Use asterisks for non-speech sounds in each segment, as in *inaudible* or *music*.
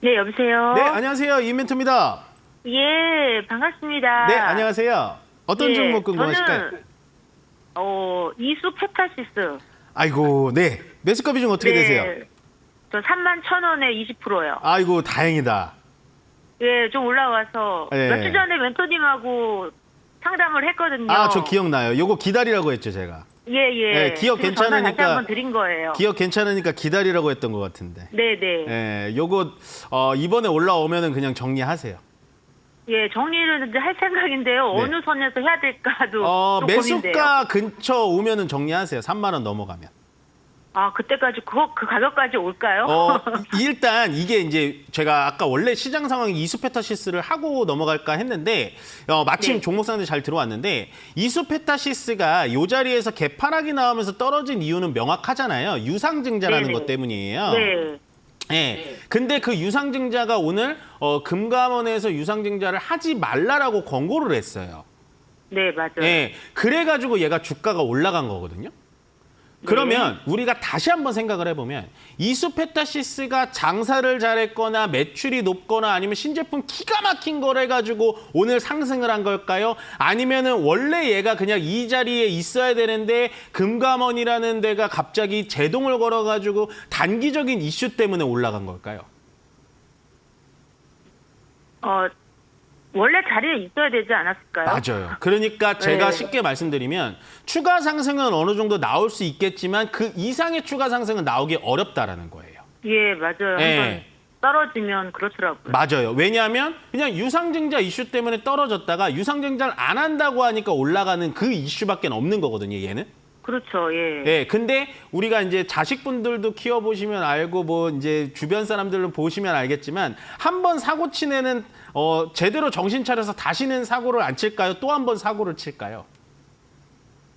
네, 여보세요? 네, 안녕하세요. 이멘트입니다. 예, 반갑습니다. 네, 안녕하세요. 어떤 예, 종목 궁금하실까요? 저는, 어, 이수 페타시스. 아이고, 네. 매수가 비중 어떻게 네, 되세요? 저 3만 천 원에 20%요. 아이고, 다행이다. 예, 좀 올라와서 예. 며칠 전에 멘토님하고 상담을 했거든요. 아, 저 기억나요. 요거 기다리라고 했죠, 제가. 예, 예. 예, 기억 그래서 전화 다시 괜찮으니까- 한번 드린 거예요. 기억 괜찮으니까 기다리라고 했던 것 같은데. 네, 네. 예, 요거 어, 이번에 올라오면은 그냥 정리하세요. 예, 정리를 이제 할 생각인데요. 네. 어느 선에서 해야 될까도 어, 고민돼요. 매수가 근처 오면은 정리하세요. 3만 원 넘어가면. 아, 그때까지 그, 그 가격까지 올까요? 어, *laughs* 일단 이게 이제 제가 아까 원래 시장 상황 이수페타시스를 하고 넘어갈까 했는데 어, 마침 네. 종목상들 잘 들어왔는데 이수페타시스가 이 자리에서 개파락이 나오면서 떨어진 이유는 명확하잖아요. 유상증자라는 네네. 것 때문이에요. 네. 예. 근데 그 유상증자가 오늘 어, 금감원에서 유상증자를 하지 말라라고 권고를 했어요. 네, 맞아요. 예. 그래가지고 얘가 주가가 올라간 거거든요. 그러면 우리가 다시 한번 생각을 해보면 이수페타시스가 장사를 잘했거나 매출이 높거나 아니면 신제품 기가 막힌 걸 해가지고 오늘 상승을 한 걸까요? 아니면은 원래 얘가 그냥 이 자리에 있어야 되는데 금감원이라는 데가 갑자기 제동을 걸어가지고 단기적인 이슈 때문에 올라간 걸까요? 어, 원래 자리에 있어야 되지 않았을까요? 맞아요. 그러니까 제가 네. 쉽게 말씀드리면 추가 상승은 어느 정도 나올 수 있겠지만 그 이상의 추가 상승은 나오기 어렵다라는 거예요. 예, 맞아요. 예. 한번 떨어지면 그렇더라고요. 맞아요. 왜냐하면 그냥 유상증자 이슈 때문에 떨어졌다가 유상증자를 안 한다고 하니까 올라가는 그 이슈밖에 없는 거거든요. 얘는. 그렇죠. 예. 예. 근데 우리가 이제 자식분들도 키워 보시면 알고 뭐 이제 주변 사람들을 보시면 알겠지만 한 번 사고 치내는 어 제대로 정신 차려서 다시는 사고를 안 칠까요? 또 한 번 사고를 칠까요?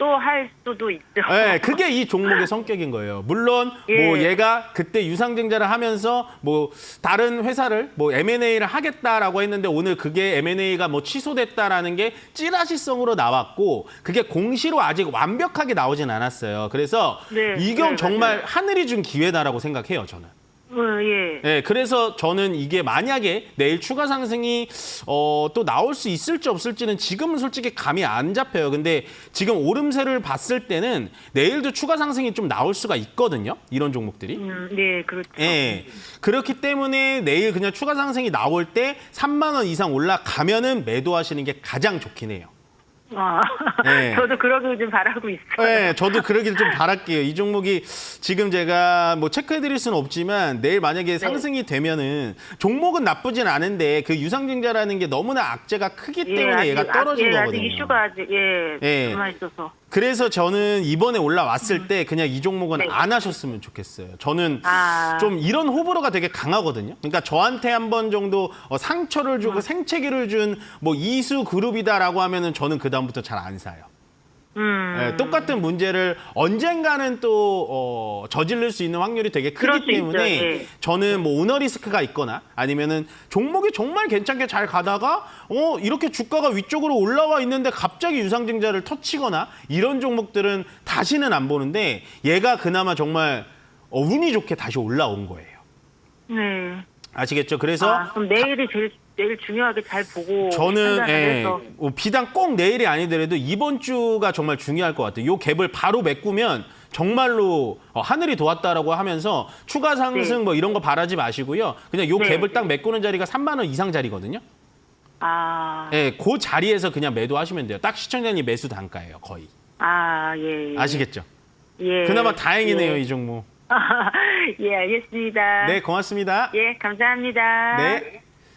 또 할 수도 있죠. 네, 그게 이 종목의 성격인 거예요. 물론 예. 뭐 얘가 그때 유상증자를 하면서 뭐 다른 회사를 뭐 M&A를 하겠다라고 했는데 오늘 그게 M&A가 뭐 취소됐다라는 게 찌라시성으로 나왔고 그게 공시로 아직 완벽하게 나오진 않았어요. 그래서 네, 이건 네, 정말 맞아요. 하늘이 준 기회다라고 생각해요, 저는. 어, 예. 네, 그래서 저는 이게 만약에 내일 추가 상승이 어, 또 나올 수 있을지 없을지는 지금은 솔직히 감이 안 잡혀요. 근데 지금 오름세를 봤을 때는 내일도 추가 상승이 좀 나올 수가 있거든요. 이런 종목들이. 음, 네, 그렇죠. 예. 그렇기 때문에 내일 그냥 추가 상승이 나올 때 3만 원 이상 올라가면은 매도하시는 게 가장 좋긴 해요. 아, 예. *laughs* 저도 그러길 좀 바라고 있어요. 네, 저도 그러길 좀 바랄게요. 이 종목이 지금 제가 뭐 체크해드릴 수는 없지만 내일 만약에 상승이 되면은 종목은 나쁘진 않은데 그 유상증자라는 게 너무나 악재가 크기 때문에 아직, 얘가 떨어진 아, 예, 거거든요. 아직 이슈가 아직 예, 예. 남아 있어서. 그래서 저는 이번에 올라왔을 때 그냥 이 종목은 네. 안 하셨으면 좋겠어요. 저는 아. 좀 이런 호불호가 되게 강하거든요. 그러니까 저한테 한 번 정도 어, 상처를 주고 음. 생채기를 준 뭐 이수 그룹이다라고 하면은 저는 그 다음부터 잘 안 사요. 음. 예, 똑같은 문제를 언젠가는 또 어, 저지를 수 있는 확률이 되게 크기 수 있죠, 때문에 예. 저는 뭐 오너 리스크가 있거나 아니면은 종목이 정말 괜찮게 잘 가다가 어 이렇게 주가가 위쪽으로 올라와 있는데 갑자기 유상증자를 터치거나 이런 종목들은 다시는 안 보는데 얘가 그나마 정말 어, 운이 좋게 다시 올라온 거예요. 네. 아시겠죠? 그래서 아, 그럼 내일이 제일 제일 중요하게 잘 보고 저는 예, 해서 뭐 비단 꼭 내일이 아니더라도 이번 주가 정말 중요할 것 같아요. 요 갭을 바로 메꾸면 정말로 어, 하늘이 도왔다라고 하면서 추가 상승 네. 뭐 이런 거 바라지 마시고요. 그냥 요 네. 갭을 딱 메꾸는 자리가 3만 원 이상 자리거든요. 아, 예, 그 자리에서 그냥 매도하시면 돼요. 딱 시청자님 매수 단가예요, 거의. 아, 예. 예. 아시겠죠? 예. 그나마 다행이네요, 예. 이 종목. *laughs* 예, 알겠습니다. 네, 고맙습니다. 예, 감사합니다. 네.